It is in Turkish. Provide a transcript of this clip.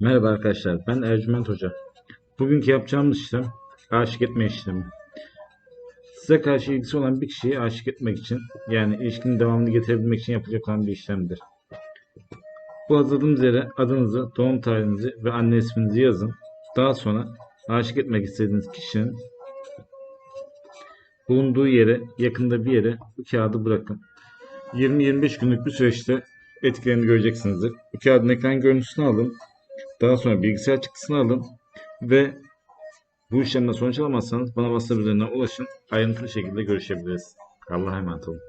Merhaba arkadaşlar, ben Ercüment Hoca. Bugünkü yapacağımız işlem aşık etme işlemi. Size karşı ilgisi olan bir kişiyi aşık etmek için, yani ilişkinin devamını getirebilmek için yapılacak olan bir işlemdir. Bu hazırladığımız yere adınızı, doğum tarihinizi ve anne isminizi yazın. Daha sonra aşık etmek istediğiniz kişinin bulunduğu yere, yakında bir yere bu kağıdı bırakın. 20-25 günlük bir süreçte etkilerini göreceksinizdir. Bu kağıdın ekran görüntüsünü alın. Daha sonra bilgisayar çıktısını alın ve bu işlemden sonuç alamazsanız bana WhatsApp üzerinden ulaşın. Ayrıntılı şekilde görüşebiliriz. Allah'a emanet olun.